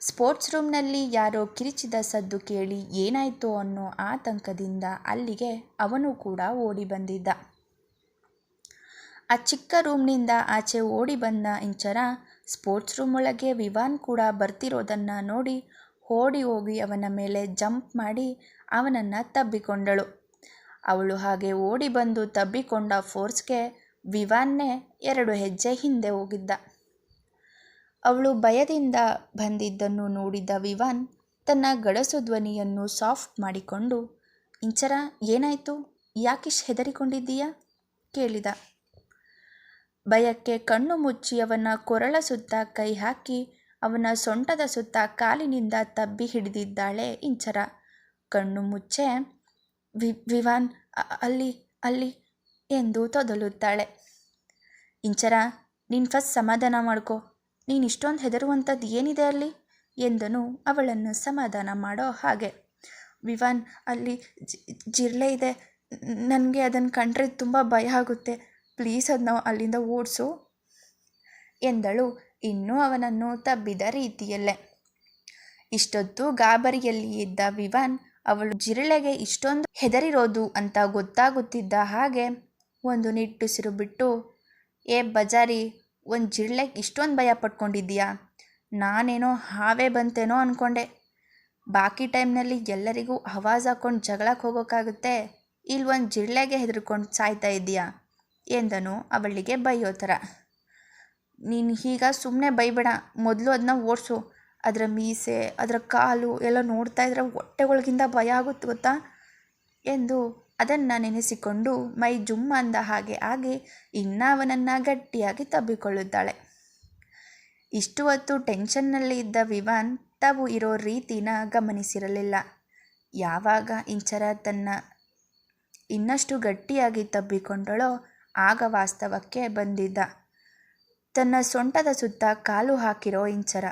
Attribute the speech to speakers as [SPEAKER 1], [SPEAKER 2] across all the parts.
[SPEAKER 1] Sports ರೂಮ್ನಲ್ಲಿ ಯಾರೋ ಕಿರಿಚಿದ ಸದ್ದು ಕೇಳಿ ಏನಾಯಿತು ಅನ್ನೋ ಆತಂಕದಿಂದ ಅಲ್ಲಿಗೆ ಅವನು ಕೂಡ ಓಡಿ ಬಂದಿದ್ದ. ಆ ಚಿಕ್ಕ ರೂಮ್ನಿಂದ ಆಚೆ ಓಡಿ ಬಂದ ಇಂಚರ ಸ್ಪೋರ್ಟ್ಸ್ ರೂಮ್ ಒಳಗೆ ವಿವಾನ್ ಕೂಡ ಬರ್ತಿರೋದನ್ನು ನೋಡಿ ಓಡಿ ಹೋಗಿ ಅವನ ಮೇಲೆ ಜಂಪ್ ಮಾಡಿ ಅವನನ್ನು ತಬ್ಬಿಕೊಂಡಳು. ಅವಳು ಹಾಗೆ ಓಡಿ ಬಂದು ತಬ್ಬಿಕೊಂಡ ಫೋರ್ಸ್ಗೆ ವಿವಾನ್ನೇ ಎರಡು ಹೆಜ್ಜೆ ಹಿಂದೆ ಹೋಗಿದ್ದ. ಅವಳು ಭಯದಿಂದ ಬಂದಿದ್ದನ್ನು ನೋಡಿದ ವಿವಾನ್ ತನ್ನ ಗಡಸು ಧ್ವನಿಯನ್ನು ಸಾಫ್ಟ್ ಮಾಡಿಕೊಂಡು, ಇಂಚರ, ಏನಾಯಿತು? ಯಾಕಿಶ್ ಹೆದರಿಕೊಂಡಿದ್ದೀಯಾ? ಕೇಳಿದ. ಭಯಕ್ಕೆ ಕಣ್ಣು ಮುಚ್ಚಿ ಅವನ ಕೊರಳ ಸುತ್ತ ಕೈ ಹಾಕಿ, ಅವನ ಸೊಂಟದ ಸುತ್ತ ಕಾಲಿನಿಂದ ತಬ್ಬಿ ಹಿಡಿದಿದ್ದಾಳೆ ಇಂಚರ. ಕಣ್ಣು ಮುಚ್ಚೆ, ವಿ, ವಿವಾನ್ ಅಲ್ಲಿ ಅಲ್ಲಿ, ಎಂದು ತೊದಲುತ್ತಾಳೆ. ಇಂಚರ, ನೀನು ಫಸ್ಟ್ ಸಮಾಧಾನ ಮಾಡ್ಕೋ. ನೀನು ಇಷ್ಟೊಂದು ಹೆದರುವಂಥದ್ದು ಏನಿದೆ ಅಲ್ಲಿ? ಎಂದನು ಅವಳನ್ನು ಸಮಾಧಾನ ಮಾಡೋ ಹಾಗೆ. ವಿವಾನ್, ಅಲ್ಲಿ ಜಿರಳೆ ಇದೆ. ನನಗೆ ಅದನ್ನು ಕಂಡ್ರೆ ತುಂಬ ಭಯ ಆಗುತ್ತೆ. ಪ್ಲೀಸ್ ಅದನ್ನ ಅಲ್ಲಿಂದ ಓಡಿಸು ಎಂದಳು. ಇನ್ನೂ ಅವನನ್ನು ತಬ್ಬಿದ ರೀತಿಯಲ್ಲೇ. ಇಷ್ಟೊತ್ತು ಗಾಬರಿಯಲ್ಲಿ ಇದ್ದ ವಿವಾನ್, ಅವಳು ಜಿರಳೆಗೆ ಇಷ್ಟೊಂದು ಹೆದರಿರೋದು ಅಂತ ಗೊತ್ತಾಗುತ್ತಿದ್ದ ಹಾಗೆ ಒಂದು ನಿಟ್ಟುಸಿರು ಬಿಟ್ಟು, ಏ ಬಜಾರಿ ಒಂದು ಜಿರಳೆಗೆ ಇಷ್ಟೊಂದು ಭಯ ಪಟ್ಕೊಂಡಿದ್ದೀಯಾ? ನಾನೇನೋ ಹಾವೇ ಬಂತೇನೋ ಅಂದ್ಕೊಂಡೆ ಬಾಕಿ ಟೈಮ್ನಲ್ಲಿ ಎಲ್ಲರಿಗೂ ಆವಾಜ್ ಹಾಕ್ಕೊಂಡು ಜಗಳಕ್ಕೆ ಹೋಗೋಕ್ಕಾಗುತ್ತೆ ಇಲ್ಲಿ ಒಂದು ಜಿರಳೆಗೆ ಹೆದರ್ಕೊಂಡು ಸಾಯ್ತಾ ಇದ್ದೀಯಾ? ಎಂದನು ಅವಳಿಗೆ ಬೈಯೋ ಥರ ನೀನು ಈಗ ಸುಮ್ಮನೆ ಬೈಬೇಡ, ಮೊದಲು ಅದನ್ನ ಓಡಿಸು. ಅದರ ಮೀಸೆ, ಅದರ ಕಾಲು ಎಲ್ಲ ನೋಡ್ತಾ ಇದ್ರೆ ಹೊಟ್ಟೆ ಒಳಗಿಂದ ಭಯ ಆಗುತ್ತೆ ಗೊತ್ತಾ? ಎಂದು ಅದನ್ನು ನೆನೆಸಿಕೊಂಡು ಮೈ ಜುಮ್ ಅಂದ ಹಾಗೆ ಆಗಿ ಇನ್ನ ಅವನನ್ನು ಗಟ್ಟಿಯಾಗಿ ತಬ್ಬಿಕೊಳ್ಳುತ್ತಾಳೆ. ಇಷ್ಟು ಹೊತ್ತು ಟೆನ್ಷನ್ನಲ್ಲಿ ಇದ್ದ ವಿವಾನ್ ತಾವು ಇರೋ ರೀತಿನ ಗಮನಿಸಿರಲಿಲ್ಲ. ಯಾವಾಗ ಇಂಚರ ತನ್ನ ಇನ್ನಷ್ಟು ಗಟ್ಟಿಯಾಗಿ ತಬ್ಬಿಕೊಂಡಳೋ ಆಗ ವಾಸ್ತವಕ್ಕೆ ಬಂದಿದ್ದ. ತನ್ನ ಸೊಂಟದ ಸುತ್ತ ಕಾಲು ಹಾಕಿರೋ ಇಂಚರ.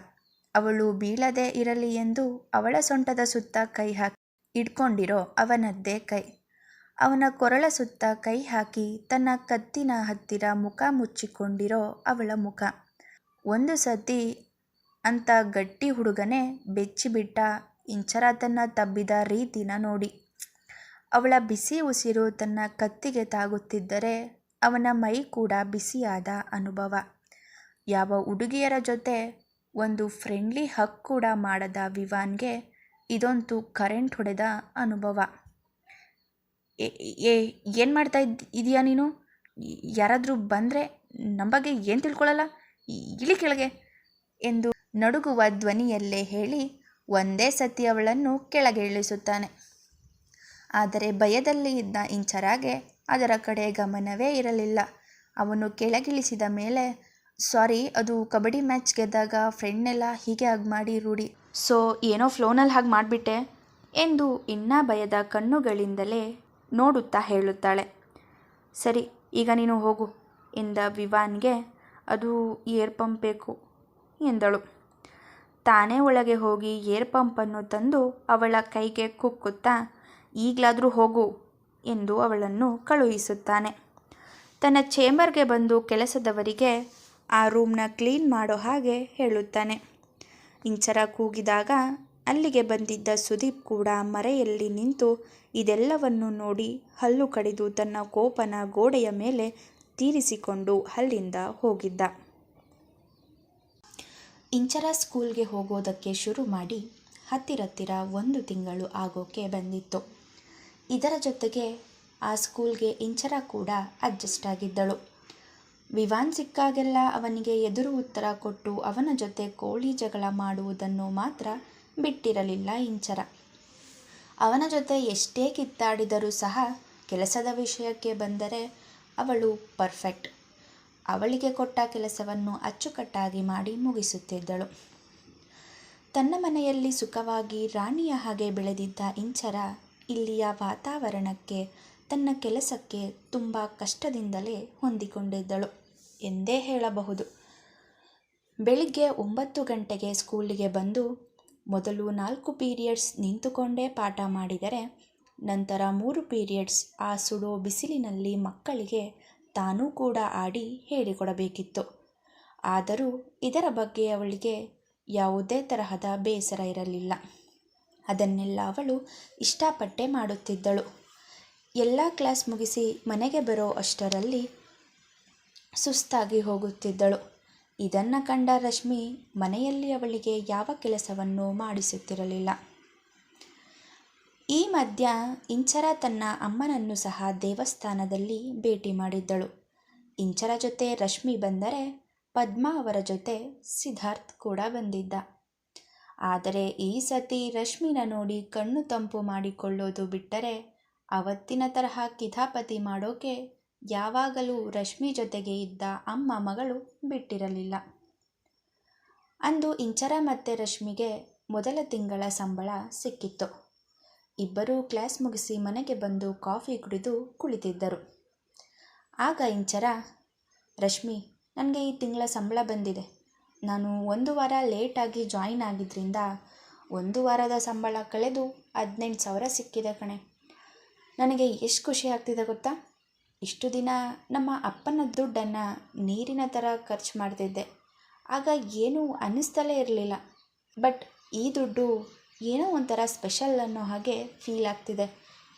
[SPEAKER 1] ಅವಳು ಬೀಳದೆ ಇರಲಿ ಎಂದು ಅವಳ ಸೊಂಟದ ಸುತ್ತ ಕೈ ಹಾಕಿ ಇಟ್ಕೊಂಡಿರೋ ಅವನದ್ದೇ ಕೈ. ಅವನ ಕೊರಳ ಸುತ್ತ ಕೈ ಹಾಕಿ ತನ್ನ ಕತ್ತಿನ ಹತ್ತಿರ ಮುಖ ಮುಚ್ಚಿಕೊಂಡಿರೋ ಅವಳ ಮುಖ. ಒಂದು ಸತಿ ಅಂತ ಗಟ್ಟಿ ಹುಡುಗನೇ ಬೆಚ್ಚಿಬಿಟ್ಟ ಇಂಚರ ತನ್ನ ತಬ್ಬಿದ ರೀತಿನ ನೋಡಿ. ಅವಳ ಬಿಸಿ ಉಸಿರು ತನ್ನ ಕತ್ತಿಗೆ ತಾಗುತ್ತಿದ್ದರೆ ಅವನ ಮೈ ಕೂಡ ಬಿಸಿಯಾದ ಅನುಭವ. ಯಾವ ಹುಡುಗಿಯರ ಜೊತೆ ಒಂದು ಫ್ರೆಂಡ್ಲಿ ಹಕ್ ಕೂಡ ಮಾಡದ ವಿವಾನ್ಗೆ ಇದೊಂದು ಕರೆಂಟ್ ಹೊಡೆದ ಅನುಭವ. ಏ ಏನು ಮಾಡ್ತಾ ಇದ್, ಇದೆಯಾ ನೀನು? ಯಾರಾದರೂ ಬಂದರೆ ನಮ್ಮ ಬಗ್ಗೆ ಏನು ತಿಳ್ಕೊಳ್ಳಲ್ಲ ಇಳಿ ಕೆಳಗೆ. ಎಂದು ನಡುಗುವ ಧ್ವನಿಯಲ್ಲೇ ಹೇಳಿ ಒಂದೇ ಸತಿ ಅವಳನ್ನು ಕೆಳಗೆ ಇಳಿಸುತ್ತಾನೆ. ಆದರೆ ಭಯದಲ್ಲಿ ಇದ್ದ ಇಂಚರಾಗೆ ಅದರ ಕಡೆ ಗಮನವೇ ಇರಲಿಲ್ಲ. ಅವನು ಕೆಳಗಿಳಿಸಿದ ಮೇಲೆ, ಸಾರಿ, ಅದು ಕಬಡ್ಡಿ ಮ್ಯಾಚ್ ಗೆದ್ದಾಗ ಫ್ರೆಂಡ್ನೆಲ್ಲ ಹೀಗೆ ಹಾಗೆ ಮಾಡಿ ರೂಢಿ. ಸೊ, ಏನೋ ಫ್ಲೋನಲ್ಲಿ ಹಾಗೆ ಮಾಡಿಬಿಟ್ಟೆ? ಎಂದು ಇನ್ನೂ ಭಯದ ಕಣ್ಣುಗಳಿಂದಲೇ ನೋಡುತ್ತಾ ಹೇಳುತ್ತಾಳೆ. ಸರಿ, ಈಗ ನೀನು ಹೋಗು ಎಂದ ವಿವಾನ್ಗೆ. ಅದು ಏರ್ ಪಂಪ್ ಬೇಕು ಎಂದಳು. ತಾನೇ ಒಳಗೆ ಹೋಗಿ ಏರ್ ಪಂಪನ್ನು ತಂದು ಅವಳ ಕೈಗೆ ಕುಕ್ಕುತ್ತಾ, ಈಗಲಾದರೂ ಹೋಗು ಎಂದು ಅವಳನ್ನು ಕಳುಹಿಸುತ್ತಾನೆ. ತನ್ನ ಚೇಂಬರ್ಗೆ ಬಂದು ಕೆಲಸದವರಿಗೆ ಆ ರೂಮ್ನ ಕ್ಲೀನ್ ಮಾಡೋ ಹಾಗೆ ಹೇಳುತ್ತಾನೆ. ಇಂಚರ ಕೂಗಿದಾಗ ಅಲ್ಲಿಗೆ ಬಂದಿದ್ದ ಸುದೀಪ್ ಕೂಡ ಮರೆಯಲ್ಲಿ ನಿಂತು ಇದೆಲ್ಲವನ್ನು ನೋಡಿ ಹಲ್ಲು ಕಡಿದು ತನ್ನ ಕೋಪನ ಗೋಡೆಯ ಮೇಲೆ ತೀರಿಸಿಕೊಂಡು ಅಲ್ಲಿಂದ ಹೋಗಿದ್ದ. ಇಂಚರ ಸ್ಕೂಲ್ಗೆ ಹೋಗೋದಕ್ಕೆ ಶುರು ಮಾಡಿ ಹತ್ತಿರತ್ತಿರ ಒಂದು ತಿಂಗಳು ಆಗೋಕೆ ಬಂದಿತ್ತು. ಇದರ ಜೊತೆಗೆ ಆ ಸ್ಕೂಲ್ಗೆ ಇಂಚರ ಕೂಡ ಅಡ್ಜಸ್ಟ್ ಆಗಿದ್ದಳು. ವಿವಾನ್ ಸಿಕ್ಕಾಗೆಲ್ಲ ಅವನಿಗೆ ಎದುರು ಉತ್ತರ ಕೊಟ್ಟು ಅವನ ಜೊತೆ ಕೋಳಿ ಜಗಳ ಮಾಡುವುದನ್ನು ಮಾತ್ರ ಬಿಟ್ಟಿರಲಿಲ್ಲ ಇಂಚರ. ಅವನ ಜೊತೆ ಎಷ್ಟೇ ಕಿತ್ತಾಡಿದರೂ ಸಹ ಕೆಲಸದ ವಿಷಯಕ್ಕೆ ಬಂದರೆ ಅವಳು ಪರ್ಫೆಕ್ಟ್. ಅವಳಿಗೆ ಕೊಟ್ಟ ಕೆಲಸವನ್ನು ಅಚ್ಚುಕಟ್ಟಾಗಿ ಮಾಡಿ ಮುಗಿಸುತ್ತಿದ್ದಳು. ತನ್ನ ಮನೆಯಲ್ಲಿ ಸುಖವಾಗಿ ರಾಣಿಯ ಹಾಗೆ ಬೆಳೆದಿದ್ದ ಇಂಚರ ಇಲ್ಲಿಯ ವಾತಾವರಣಕ್ಕೆ ತನ್ನ ಕೆಲಸಕ್ಕೆ ತುಂಬ ಕಷ್ಟದಿಂದಲೇ ಹೊಂದಿಕೊಂಡಿದ್ದಳು ಎಂದೇ ಹೇಳಬಹುದು. ಬೆಳಿಗ್ಗೆ ಒಂಬತ್ತು ಗಂಟೆಗೆ ಸ್ಕೂಲಿಗೆ ಬಂದು ಮೊದಲು ನಾಲ್ಕು ಪೀರಿಯಡ್ಸ್ ನಿಂತುಕೊಂಡೇ ಪಾಠ ಮಾಡಿದರೆ, ನಂತರ ಮೂರು ಪೀರಿಯಡ್ಸ್ ಆ ಸುಡೋ ಬಿಸಿಲಿನಲ್ಲಿ ಮಕ್ಕಳಿಗೆ ತಾನೂ ಕೂಡ ಆಡಿ ಹೇಳಿಕೊಡಬೇಕಿತ್ತು. ಆದರೂ ಇದರ ಬಗ್ಗೆ ಅವಳಿಗೆ ಯಾವುದೇ ತರಹದ ಬೇಸರ ಇರಲಿಲ್ಲ. ಅದನ್ನೆಲ್ಲ ಅವಳು ಇಷ್ಟಪಟ್ಟೆ ಮಾಡುತ್ತಿದ್ದಳು. ಎಲ್ಲ ಕ್ಲಾಸ್ ಮುಗಿಸಿ ಮನೆಗೆ ಬರೋ ಅಷ್ಟರಲ್ಲಿ ಸುಸ್ತಾಗಿ ಹೋಗುತ್ತಿದ್ದಳು. ಇದನ್ನು ಕಂಡ ರಶ್ಮಿ ಮನೆಯಲ್ಲಿ ಅವಳಿಗೆ ಯಾವ ಕೆಲಸವನ್ನು ಮಾಡಿಸುತ್ತಿರಲಿಲ್ಲ. ಈ ಮಧ್ಯ ಇಂಚರ ತನ್ನ ಅಮ್ಮನನ್ನು ಸಹ ದೇವಸ್ಥಾನದಲ್ಲಿ ಭೇಟಿ ಮಾಡಿದ್ದಳು. ಇಂಚರ ಜೊತೆ ರಶ್ಮಿ ಬಂದರೆ ಪದ್ಮಾ ಅವರ ಜೊತೆ ಸಿದ್ಧಾರ್ಥ್ ಕೂಡ ಬಂದಿದ್ದ. ಆದರೆ ಈ ಸತಿ ರಶ್ಮಿನ ನೋಡಿ ಕಣ್ಣು ತಂಪು ಮಾಡಿಕೊಳ್ಳೋದು ಬಿಟ್ಟರೆ ಅವತ್ತಿನ ತರಹ ಕಿತಾಪತಿ ಮಾಡೋಕೆ ಯಾವಾಗಲೂ ರಶ್ಮಿ ಜೊತೆಗೆ ಇದ್ದ ಅಮ್ಮ ಮಗಳು ಬಿಟ್ಟಿರಲಿಲ್ಲ. ಅಂದು ಇಂಚರ ಮತ್ತು ರಶ್ಮಿಗೆ ಮೊದಲ ತಿಂಗಳ ಸಂಬಳ ಸಿಕ್ಕಿತ್ತು. ಇಬ್ಬರೂ ಕ್ಲಾಸ್ ಮುಗಿಸಿ ಮನೆಗೆ ಬಂದು ಕಾಫಿ ಕುಡಿದು ಕುಳಿತಿದ್ದರು. ಆಗ ಇಂಚರ, ರಶ್ಮಿ, ನನಗೆ ಈ ತಿಂಗಳ ಸಂಬಳ ಬಂದಿದೆ. ನಾನು ಒಂದು ವಾರ ಲೇಟಾಗಿ ಜಾಯಿನ್ ಆಗಿದ್ದರಿಂದ ಒಂದು ವಾರದ ಸಂಬಳ ಕಳೆದು ಹದಿನೆಂಟು ಸಾವಿರ ಸಿಕ್ಕಿದೆ ಕಣೆ. ನನಗೆ ಎಷ್ಟು ಖುಷಿ ಆಗ್ತಿದೆ ಗೊತ್ತಾ? ಇಷ್ಟು ದಿನ ನಮ್ಮ ಅಪ್ಪನ ದುಡ್ಡನ್ನು ನೀರಿನ ಥರ ಖರ್ಚು ಮಾಡ್ತಿದ್ದೆ. ಆಗ ಏನೂ ಅನ್ನಿಸ್ತಲೇ ಇರಲಿಲ್ಲ. ಬಟ್ ಈ ದುಡ್ಡು ಏನೋ ಒಂಥರ ಸ್ಪೆಷಲ್ ಅನ್ನೋ ಹಾಗೆ ಫೀಲ್ ಆಗ್ತಿದೆ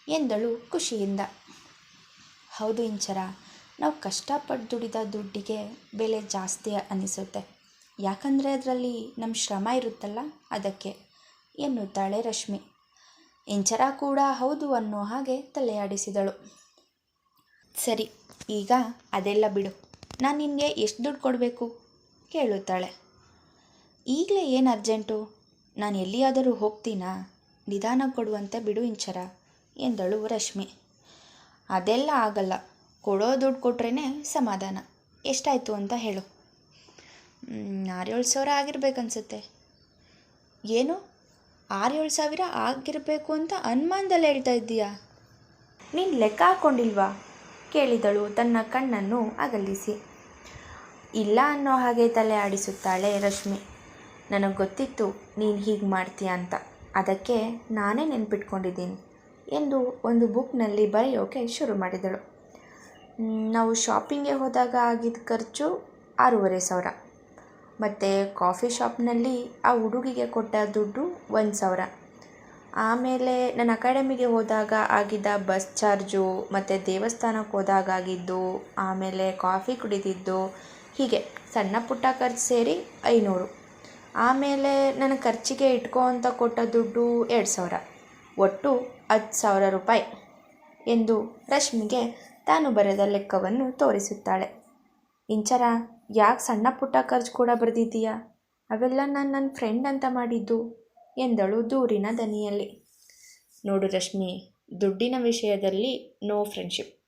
[SPEAKER 1] ಎಂದಳು ಖುಷಿಯಿಂದ. ಹೌದು ಇಂಚರ, ನಾವು ಕಷ್ಟಪಟ್ಟು ದುಡಿದ ದುಡ್ಡಿಗೆ ಬೆಲೆ ಜಾಸ್ತಿ ಅನ್ನಿಸುತ್ತೆ. ಯಾಕಂದರೆ ಅದರಲ್ಲಿ ನಮ್ಮ ಶ್ರಮ ಇರುತ್ತಲ್ಲ ಅದಕ್ಕೆ ಎನ್ನುತ್ತಾಳೆ ರಶ್ಮಿ. ಇಂಚರ ಕೂಡ ಹೌದು ಅನ್ನೋ ಹಾಗೆ ತಲೆಯಾಡಿಸಿದಳು. ಸರಿ, ಈಗ ಅದೆಲ್ಲ ಬಿಡು. ನಾನು ನಿನಗೆ ಎಷ್ಟು ದುಡ್ಡು ಕೊಡಬೇಕು? ಕೇಳುತ್ತಾಳೆ. ಈಗಲೇ ಏನು ಅರ್ಜೆಂಟು? ನಾನು ಎಲ್ಲಿಯಾದರೂ ಹೋಗ್ತೀನಾ? ನಿಧಾನ ಕೊಡುವಂತೆ ಬಿಡು ಇಂಚರ, ಎಂದಳು ರಶ್ಮಿ. ಅದೆಲ್ಲ ಆಗಲ್ಲ. ಕೊಡೋ ದುಡ್ಡು ಕೊಟ್ರೇ ಸಮಾಧಾನ. ಎಷ್ಟಾಯಿತು ಅಂತ ಹೇಳು. ಆರೇಳು ಸಾವಿರ ಆಗಿರ್ಬೇಕನ್ಸುತ್ತೆ. ಏನು? ಆರೇಳು ಸಾವಿರ ಆಗಿರಬೇಕು ಅಂತ ಅನುಮಾನದಲ್ಲಿ ಹೇಳ್ತಾ ಇದ್ದೀಯಾ? ನೀನು ಲೆಕ್ಕ ಹಾಕ್ಕೊಂಡಿಲ್ವಾ ಕೇಳಿದಳು. ತನ್ನ ಕಣ್ಣನ್ನು ಅಗಲಿಸಿ. ಇಲ್ಲ ಅನ್ನೋ ಹಾಗೆ ತಲೆ ಆಡಿಸುತ್ತಾಳೆ ರಶ್ಮಿ. ನನಗೆ ಗೊತ್ತಿತ್ತು ನೀನು ಹೀಗೆ ಮಾಡ್ತೀಯ ಅಂತ. ಅದಕ್ಕೆ ನಾನೇ ನೆನ್ಪಿಟ್ಕೊಂಡಿದ್ದೀನಿ ಎಂದು ಒಂದು ಬುಕ್ನಲ್ಲಿ ಬರೆಯೋಕೆ ಶುರು ಮಾಡಿದಳು. ನಾವು ಶಾಪಿಂಗ್ಗೆ ಹೋದಾಗ ಆಗಿದ್ದ ಖರ್ಚು ಆರೂವರೆ ಸಾವಿರ. ಮತ್ತು ಕಾಫಿ ಶಾಪ್ನಲ್ಲಿ ಆ ಹುಡುಗಿಗೆ ಕೊಟ್ಟ ದುಡ್ಡು ಒಂದು ಸಾವಿರ. ಆಮೇಲೆ ನಾನು ಅಕಾಡೆಮಿಗೆ ಹೋದಾಗ ಆಗಿದ್ದ ಬಸ್ ಚಾರ್ಜು ಮತ್ತು ದೇವಸ್ಥಾನಕ್ಕೆ ಹೋದಾಗ ಆಗಿದ್ದು, ಆಮೇಲೆ ಕಾಫಿ ಕುಡಿದಿದ್ದು, ಹೀಗೆ ಸಣ್ಣ ಪುಟ್ಟ ಖರ್ಚು ಸೇರಿ ಐನೂರು. ಆಮೇಲೆ ನನ್ನ ಖರ್ಚಿಗೆ ಇಟ್ಕೋ ಅಂತ ಕೊಟ್ಟ ದುಡ್ಡು ಎರಡು ಸಾವಿರ. ಒಟ್ಟು ಹತ್ತು ಸಾವಿರ ರೂಪಾಯಿ ಎಂದು ರಶ್ಮಿಗೆ ತಾನು ಬರೆದ ಲೆಕ್ಕವನ್ನು ತೋರಿಸುತ್ತಾಳೆ. ಇಂಚರ, ಯಾಕೆ ಸಣ್ಣ ಪುಟ್ಟ ಖರ್ಚು ಕೂಡ ಬರೆದಿದ್ದೀಯಾ? ಅವೆಲ್ಲ ನಾನು ನನ್ನ ಫ್ರೆಂಡ್ ಅಂತ ಮಾಡಿದ್ದು. ಎಂದಳು ದೂರಿನ ದನಿಯಲ್ಲಿ. ನೋಡು ರಶ್ಮಿ, ದುಡ್ಡಿನ ವಿಷಯದಲ್ಲಿ ನೋ ಫ್ರೆಂಡ್ಶಿಪ್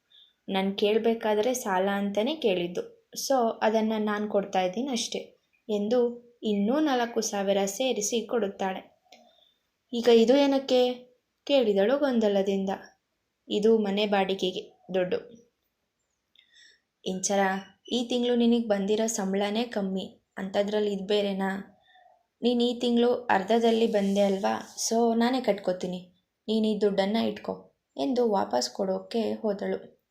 [SPEAKER 1] ನಾನು ಕೇಳಬೇಕಾದರೆ ಸಾಲ ಅಂತಲೇ ಕೇಳಿದ್ದು. ಸೊ ಅದನ್ನು ನಾನು ಕೊಡ್ತಾ ಇದ್ದೀನಿ ಅಷ್ಟೇ ಎಂದು ಇನ್ನೂ ನಾಲ್ಕು ಸಾವಿರ ಸೇರಿಸಿ ಕೊಡುತ್ತಾಳೆ. ಈಗ ಇದು ಏನಕ್ಕೆ? ಕೇಳಿದಳು ಗೊಂದಲದಿಂದ. ಇದು ಮನೆ ಬಾಡಿಗೆಗೆ, ದುಡ್ಡು. ಇಂಚರ, ಈ ತಿಂಗಳು ನಿನಗೆ ಬಂದಿರೋ ಸಂಬಳನೇ ಕಮ್ಮಿ. ಅಂಥದ್ರಲ್ಲಿ ಇದು ಬೇರೆನಾ? ನೀನು ಈ ತಿಂಗಳು ಅರ್ಧದಲ್ಲಿ ಬಂದೆ ಅಲ್ವಾ? ಸೊ ನಾನೇ ಕಟ್ಕೋತೀನಿ. ನೀನು ಈ ದುಡ್ಡನ್ನು ಇಟ್ಕೋ ಎಂದು ವಾಪಸ್ ಕೊಡೋಕ್ಕೆ ಹೋದಳು.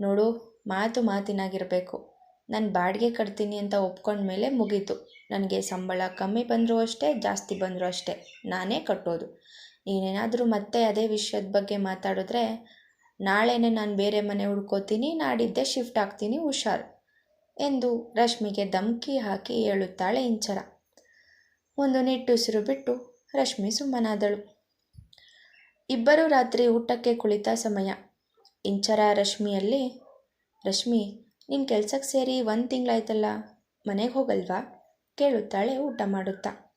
[SPEAKER 1] ನೋಡು, ಮಾತು ಮಾತಿನಾಗಿರಬೇಕು. ನಾನು ಬಾಡಿಗೆ ಕಟ್ತೀನಿ ಅಂತ ಒಪ್ಕೊಂಡ್ಮೇಲೆ ಮುಗೀತು. ನನಗೆ ಸಂಬಳ ಕಮ್ಮಿ ಬಂದರೂ ಅಷ್ಟೇ, ಜಾಸ್ತಿ ಬಂದರೂ ಅಷ್ಟೇ. ನಾನೇ ಕಟ್ಟೋದು. ನೀನೇನಾದರೂ ಮತ್ತೆ ಅದೇ ವಿಷಯದ ಬಗ್ಗೆ ಮಾತಾಡಿದ್ರೆ, ನಾಳೆನೇ ನಾನು ಬೇರೆ ಮನೆ ಹುಡ್ಕೋತೀನಿ, ನಾಡಿದ್ದೆ ಶಿಫ್ಟ್ ಆಗ್ತೀನಿ, ಹುಷಾರು ಎಂದು ರಶ್ಮಿಗೆ ಧಮಕಿ ಹಾಕಿ ಹೇಳುತ್ತಾಳೆ ಇಂಚರ. ಒಂದು ನಿಟ್ಟುಸಿರು ಬಿಟ್ಟು ರಶ್ಮಿ ಸುಮ್ಮನಾದಳು. ಇಬ್ಬರು ರಾತ್ರಿ ಊಟಕ್ಕೆ ಕುಳಿತ ಸಮಯ. ಇಂಚರ ರಶ್ಮಿಯಲ್ಲಿ, ರಶ್ಮಿ ನಿನ್ನ ಕೆಲ್ಸಕ್ಕೆ ಸೇರಿ ಒಂದು ತಿಂಗಳಾಯ್ತಲ್ಲ, ಮನೆಗೆ ಹೋಗಲ್ವಾ? ಕೇಳುತ್ತಾಳೆ ಊಟ ಮಾಡುತ್ತಾ.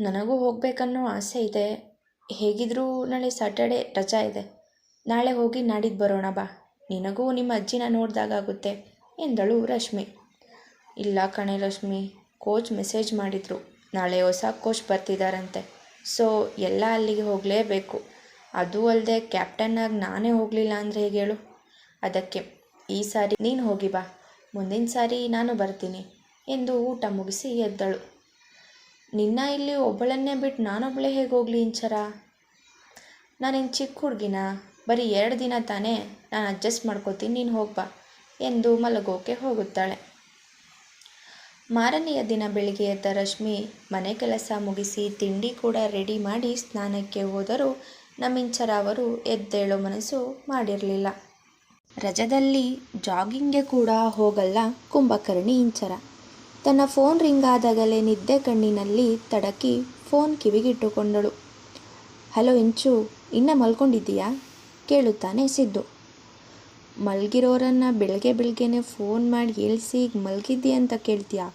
[SPEAKER 1] ನನಗೂ ಹೋಗಬೇಕನ್ನೋ ಆಸೆ ಇದೆ. ಹೇಗಿದ್ರೂ ನಾಳೆ ಸಾಟರ್ಡೆ ರಜಾ ಇದೆ. ನಾಳೆ ಹೋಗಿ ನಾಡಿದ್ದು ಬರೋಣ ಬಾ. ನಿನಗೂ ನಿಮ್ಮ ಅಜ್ಜಿನ ನೋಡಿದಾಗುತ್ತೆ ಎಂದಳು ರಶ್ಮಿ. ಇಲ್ಲ ಕಣೆ ರಶ್ಮಿ. ಕೋಚ್ ಮೆಸೇಜ್ ಮಾಡಿದರು, ನಾಳೆ ಹೊಸ ಕೋಚ್ ಬರ್ತಿದ್ದಾರಂತೆ ಸೊ, ಎಲ್ಲ ಅಲ್ಲಿಗೆ ಹೋಗಲೇಬೇಕು. ಅದು ಅಲ್ಲದೆ ಕ್ಯಾಪ್ಟನ್ನಾಗಿ ನಾನೇ ಹೋಗಲಿಲ್ಲ ಅಂದರೆ ಹೇಗೆ ಹೇಳು? ಅದಕ್ಕೆ, ಈ ಸಾರಿ ನೀನು ಹೋಗಿ ಬಾ. ಮುಂದಿನ ಸಾರಿ ನಾನು ಬರ್ತೀನಿ, ಎಂದು ಊಟ ಮುಗಿಸಿ ಎದ್ದಳು. ನಿನ್ನ ಇಲ್ಲಿ ಒಬ್ಬಳನ್ನೇ ಬಿಟ್ಟು ನಾನೊಬ್ಬಳೇ ಹೇಗೆ ಹೋಗಲಿ ಇಂಚರ? ನಾನೇನು ಚಿಕ್ಕ ಹುಡುಗಿನ. ಬರೀ ಎರಡು ದಿನ ತಾನೇ. ನಾನು ಅಡ್ಜಸ್ಟ್ ಮಾಡ್ಕೋತೀನಿ, ನೀನು ಹೋಗ್ಬಾ ಎಂದು ಮಲಗೋಕೆ ಹೋಗುತ್ತಾಳೆ. ಮಾರನೆಯ ದಿನ ಬೆಳಿಗ್ಗೆ ಎದ್ದ ರಶ್ಮಿ ಮನೆ ಕೆಲಸ ಮುಗಿಸಿ ತಿಂಡಿ ಕೂಡ ರೆಡಿ ಮಾಡಿ ಸ್ನಾನಕ್ಕೆ ಹೋದರೂ ನಮ್ಮಿಂಚರ ಅವರು ಎದ್ದೇಳೋ ಮನಸ್ಸು ಮಾಡಿರಲಿಲ್ಲ. ರಜದಲ್ಲಿ ಜಾಗಿಂಗ್ಗೆ ಕೂಡ ಹೋಗಲ್ಲ ಕುಂಭಕರ್ಣಿ ಇಂಚರ. ತನ್ನ ಫೋನ್ ರಿಂಗ್ ಆದಾಗಲೇ ನಿದ್ದೆ ಕಣ್ಣಿನಲ್ಲಿ ತಡಕಿ ಫೋನ್ ಕಿವಿಗಿಟ್ಟುಕೊಂಡಳು. ಹಲೋ ಇಂಚು, ಇನ್ನೂ ಮಲ್ಕೊಂಡಿದ್ದೀಯಾ? ಕೇಳುತ್ತಾನೆ ಸಿದ್ದು. ಮಲಗಿರೋರನ್ನು ಬೆಳಗ್ಗೆ ಬೆಳಗ್ಗೆನೆ ಫೋನ್ ಮಾಡಿ ಏಳಿಸಿ ಮಲಗಿದ್ದೀಯ ಅಂತ ಕೇಳ್ತೀಯಾ?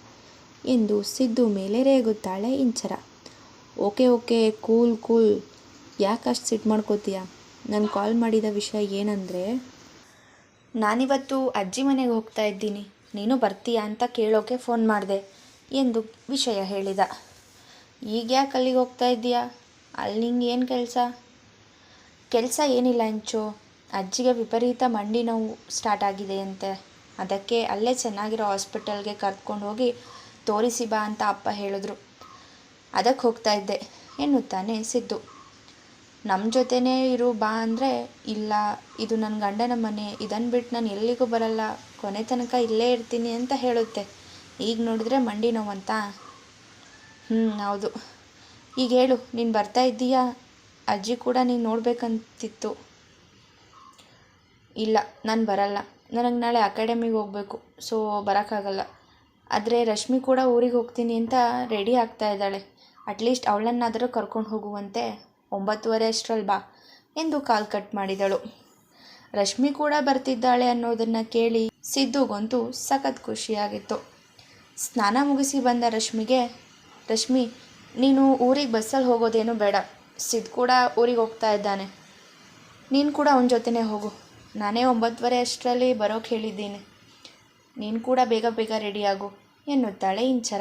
[SPEAKER 1] ಎಂದು ಸಿದ್ದು ಮೇಲೆ ರೇಗುತ್ತಾಳೆ Inchara. Okay okay, cool cool. ಯಾಕೆ ಅಷ್ಟು ಸಿಟ್ಟು ಮಾಡ್ಕೋತೀಯ? ನಾನು ಕಾಲ್ ಮಾಡಿದ ವಿಷಯ ಏನಂದರೆ, ನಾನಿವತ್ತು ಅಜ್ಜಿ ಮನೆಗೆ ಹೋಗ್ತಾ ಇದ್ದೀನಿ. ನೀನು ಬರ್ತೀಯಾ ಅಂತ ಕೇಳೋಕೆ ಫೋನ್ ಮಾಡಿದೆ ಎಂದು ವಿಷಯ ಹೇಳಿದ. ಈಗ ಯಾಕೆ ಅಲ್ಲಿಗೆ ಹೋಗ್ತಾ ಇದ್ದೀಯಾ? ಅಲ್ಲಿ ನಿಂಗೆ ಏನು ಕೆಲಸ? ಕೆಲಸ ಏನಿಲ್ಲ ಅಂಚು ಅಜ್ಜಿಗೆ ವಿಪರೀತ ಮಂಡಿ ನೋವು ಸ್ಟಾರ್ಟ್ ಆಗಿದೆ ಅಂತೆ. ಅದಕ್ಕೆ ಅಲ್ಲೇ ಚೆನ್ನಾಗಿರೋ ಹಾಸ್ಪಿಟಲ್ಗೆ ಕರ್ಕೊಂಡು ಹೋಗಿ ತೋರಿಸಿ ಬಾ ಅಂತ ಅಪ್ಪ ಹೇಳಿದ್ರು. ಅದಕ್ಕೆ ಹೋಗ್ತಾ ಇದ್ದೆ. ಎನ್ನುತ್ತಾನೆ ಸಿದ್ದು. ನಮ್ಮ ಜೊತೆನೇ ಇರು ಬಾ ಅಂದರೆ ಇಲ್ಲ, ಇದು ನನ್ನ ಗಂಡನ ಮನೆ ಇದನ್ನು ಬಿಟ್ಟು ನಾನು ಎಲ್ಲಿಗೂ ಬರಲ್ಲ, ಕೊನೆ ತನಕ ಇಲ್ಲೇ ಇರ್ತೀನಿ ಅಂತ ಹೇಳುತ್ತೆ. ಈಗ ನೋಡಿದ್ರೆ ಮಂಡಿ ನೋವಂತ. ಹ್ಞೂ ಹೌದು. ಈಗ ಹೇಳು, ನೀನು ಬರ್ತಾ ಇದ್ದೀಯಾ? ಅಜ್ಜಿ ಕೂಡ ನೀನು ನೋಡಬೇಕಂತಿತ್ತು. ಇಲ್ಲ, ನಾನು ಬರಲ್ಲ. ನನಗೆ ನಾಳೆ ಅಕಾಡೆಮಿಗೆ ಹೋಗಬೇಕು, ಸೊ ಬರೋಕ್ಕಾಗಲ್ಲ. ಆದರೆ ರಶ್ಮಿ ಕೂಡ ಊರಿಗೆ ಹೋಗ್ತೀನಿ ಅಂತ ರೆಡಿ ಆಗ್ತಾ ಇದ್ದಾಳೆ. ಅಟ್ಲೀಸ್ಟ್ ಅವಳನ್ನಾದರೂ ಕರ್ಕೊಂಡು ಹೋಗುವಂತೆ ಒಂಬತ್ತುವರೆ ಅಷ್ಟರಲ್ಲಿ ಬಾ ಎಂದು ಕಾಲ್ ಕಟ್ ಮಾಡಿದಳು. ರಶ್ಮಿ ಕೂಡ ಬರ್ತಿದ್ದಾಳೆ ಅನ್ನೋದನ್ನು ಕೇಳಿ ಸಿದ್ದುಗಂತೂ ಸಖತ್ ಖುಷಿಯಾಗಿತ್ತು. ಸ್ನಾನ ಮುಗಿಸಿ ಬಂದ ರಶ್ಮಿಗೆ, ರಶ್ಮಿ, ನೀನು ಊರಿಗೆ ಬಸ್ಸಲ್ಲಿ ಹೋಗೋದೇನು ಬೇಡ. ಸಿದ್ದು ಕೂಡ ಊರಿಗೆ ಹೋಗ್ತಾ ಇದ್ದಾನೆ. ನೀನು ಕೂಡ ಅವನ ಜೊತೆನೇ ಹೋಗು. ನಾನೇ ಒಂಬತ್ತುವರೆ ಅಷ್ಟರಲ್ಲಿ ಬರೋಕ್ಕೆ ಹೇಳಿದ್ದೀನಿ. ನೀನು ಕೂಡ ಬೇಗ ಬೇಗ ರೆಡಿಯಾಗು ಎನ್ನುತ್ತಾಳೆ ಇಂಚರ.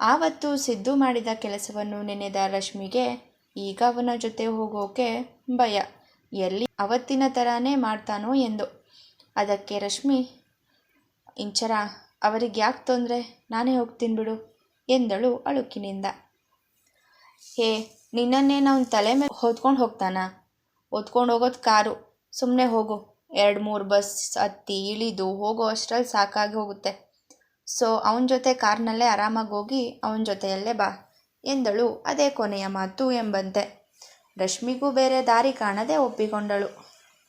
[SPEAKER 1] ಆವತ್ತು ಸಿದ್ದು ಮಾಡಿದ ಕೆಲಸವನ್ನು ನೆನೆದ ರಶ್ಮಿಗೆ ಈಗ ಅವನ ಜೊತೆ ಹೋಗೋಕೆ ಭಯ. ಎಲ್ಲಿ ಅವತ್ತಿನ ಥರನೇ ಮಾಡ್ತಾನೋ ಎಂದು. ಅದಕ್ಕೆ ರಶ್ಮಿ, ಇಂಚರ, ಅವರಿಗೆ ಯಾಕೆ ತೊಂದರೆ? ನಾನೇ ಹೋಗ್ತೀನಿ ಬಿಡು ಎಂದಳು ಅಳುಕಿನಿಂದ. ಹೇ, ನಿನ್ನನ್ನೇ ನಾವು ತಲೆ ಮೇಲೆ ಹೊತ್ಕೊಂಡು ಹೋಗ್ತಾನ? ಹೊತ್ಕೊಂಡು ಹೋಗೋದು ಕಾರು. ಸುಮ್ಮನೆ ಹೋಗು. ಎರಡು ಮೂರು ಬಸ್ ಹತ್ತಿ ಇಳಿದು ಹೋಗೋ ಅಷ್ಟರಲ್ಲಿ ಸಾಕಾಗಿ ಹೋಗುತ್ತೆ. ಸೊ ಅವನ ಜೊತೆ ಕಾರ್ನಲ್ಲೇ ಆರಾಮಾಗಿ ಹೋಗಿ ಅವನ ಜೊತೆಯಲ್ಲೇ ಬಾ ಎಂದಳು. ಅದೇ ಕೊನೆಯ ಮಾತು ಎಂಬಂತೆ. ರಶ್ಮಿಗೂ ಬೇರೆ ದಾರಿ ಕಾಣದೆ ಒಪ್ಪಿಕೊಂಡಳು.